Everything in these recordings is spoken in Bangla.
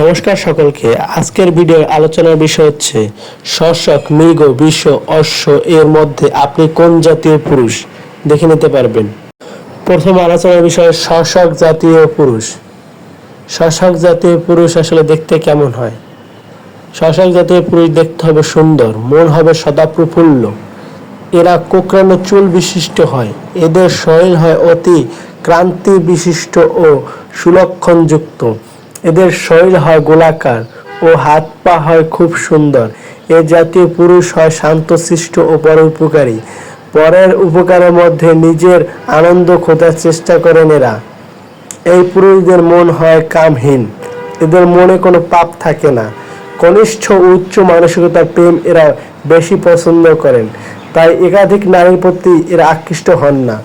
নমস্কার সকলকে। আজকের ভিডিওর আলোচনার বিষয় হচ্ছে, শশক, মৃগ বিশ্ব অশ্ব, এর মধ্যে আপনি কোন জাতীয় পুরুষ? দেখে নিতে পারবেন। প্রথম আলোচনার বিষয়, শশক জাতীয় পুরুষ। শশক জাতীয় পুরুষ আসলে দেখতে কেমন হয়? শশক জাতীয় পুরুষ দেখতে হবে সুন্দর, মন হবে সদা প্রফুল্ল। এরা কোকড়ানো চুল বিশিষ্ট হয়, এদের শরীর হয় অতি ক্রান্তি বিশিষ্ট ও সুলক্ষণযুক্ত। এদের শরীর হয় গোলাকার ও হাত পা হয় খুব সুন্দর। এ জাতীয় পুরুষ হয় শান্তশিষ্ট ও পরোপকারী পরের উপকারের মধ্যে নিজের আনন্দ খোঁজার চেষ্টা করেন এরা। এই পুরুষদের মন হয় কামহীন। এদের মনে কোনো পাপ থাকে না। কনিষ্ঠ উচ্চ মানসিকতার প্রেম এরা বেশি পছন্দ করেন। তাই একাধিক নারীর প্রতি এরা আকৃষ্ট হন না।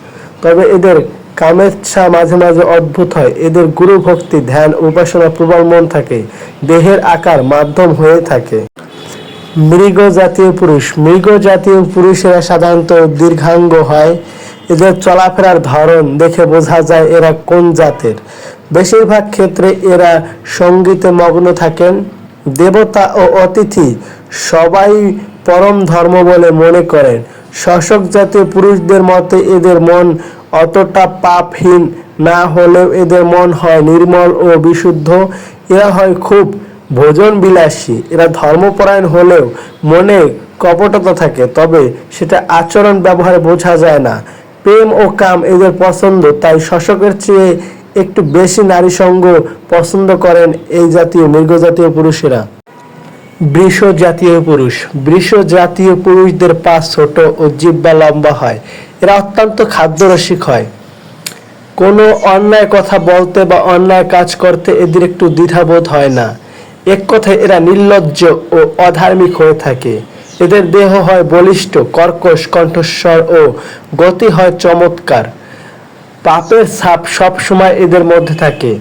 তবে এদের কামেচ্ছা মাঝে মাঝে অদ্ভুত হয়। এদের গুরু ভক্তি ধ্যান, উপাসনা প্রবল মন থাকে। দেহের আকার মাধ্যম হয়ে থাকে। মৃগ জাতীয় পুরুষ। মৃগ জাতীয় পুরুষেরা সাধারণত দীর্ঘাঙ্গ হয়। এদের চলাফেরার ধরন দেখে বোঝা যায় এরা কোন জাতের। বেশিরভাগ ক্ষেত্রে এরা সঙ্গীতে মগ্ন থাকেন। দেবতা ও অতিথি সবাই পরম ধর্ম বলে মনে করেন। শশক জাতীয় পুরুষদের মতে এদের মন অতটা পাপহীন না হলেও এদের মন হয় নির্মল ও বিশুদ্ধ। এরা হয় খুব ভোজন বিলাসী এরা ধর্মপরায়ণ হলেও মনে কপটতা থাকে, তবে সেটা আচরণ ব্যবহারে বোঝা যায় না। প্রেম ও কাম এদের পছন্দ, তাই শশকের চেয়ে একটু বেশি নারী সঙ্গ পছন্দ করেন এই জাতীয় মৃগ জাতীয় পুরুষেরা। বৃষ জাতীয় পুরুষ। বৃষ জাতীয় পুরুষদের পা ছোট ও জিব্বা লম্বা হয়। এরা অত্যন্ত খাদ্যরসিক হয়। কোনো অন্যায় কথা বলতে বা অন্যায় কাজ করতে এদের একটু দ্বিধাবোধ হয় না। এক কথায় এরা নির্লজ্জ ও অধার্মিক হয়ে থাকে। এদের দেহ হয় বলিষ্ঠ, কর্কশ, কণ্ঠস্বর ও গতি হয় চমৎকার। পাপের ছাপ সব সময় এদের মধ্যে থাকে।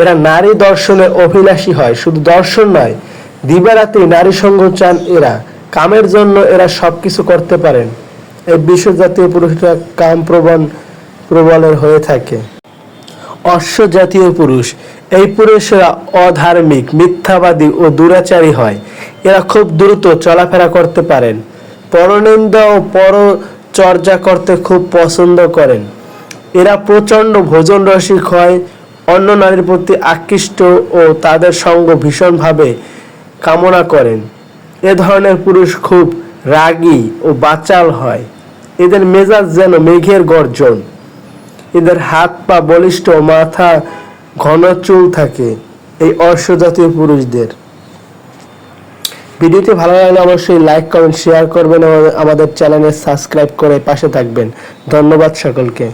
এরা নারী দর্শনে অভিলাষী হয়, শুধু দর্শন নয় দিবারাতে নারী সঙ্গ চান এরা। কামের জন্য এরা সবকিছু করতে পারেন। বিশ্ব জাতীয় পুরুষরা কাম প্রবণ, প্রবলের হয়ে থাকে। অশ্ব জাতীয় পুরুষ, এই পুরুষেরা অধার্মিক, মিথ্যাবাদী ও দুরাচারী হয়। এরা খুব দ্রুত চলাফেরা করতে পারেন। পরনিন্দা ও পরচর্যা করতে খুব পছন্দ করেন। এরা প্রচণ্ড ভোজন রসিক হয়, অন্য নারীর প্রতি আকৃষ্ট ও তাদের সঙ্গ ভীষণভাবে কামনা করেন। এ ধরনের পুরুষ খুব রাগী ও বাচাল হয়। এদের মেজাজ যেন মেঘের গর্জন। এদের হাত পা বলিষ্ঠ, মাথা ঘন চুল থাকে এই অশ্ব জাতীয় পুরুষদের। ভিডিওটি ভালো লাগলে অবশ্যই লাইক, কমেন্ট, শেয়ার করবেন আমাদের চ্যানেলে সাবস্ক্রাইব করে পাশে থাকবেন। ধন্যবাদ সকলকে।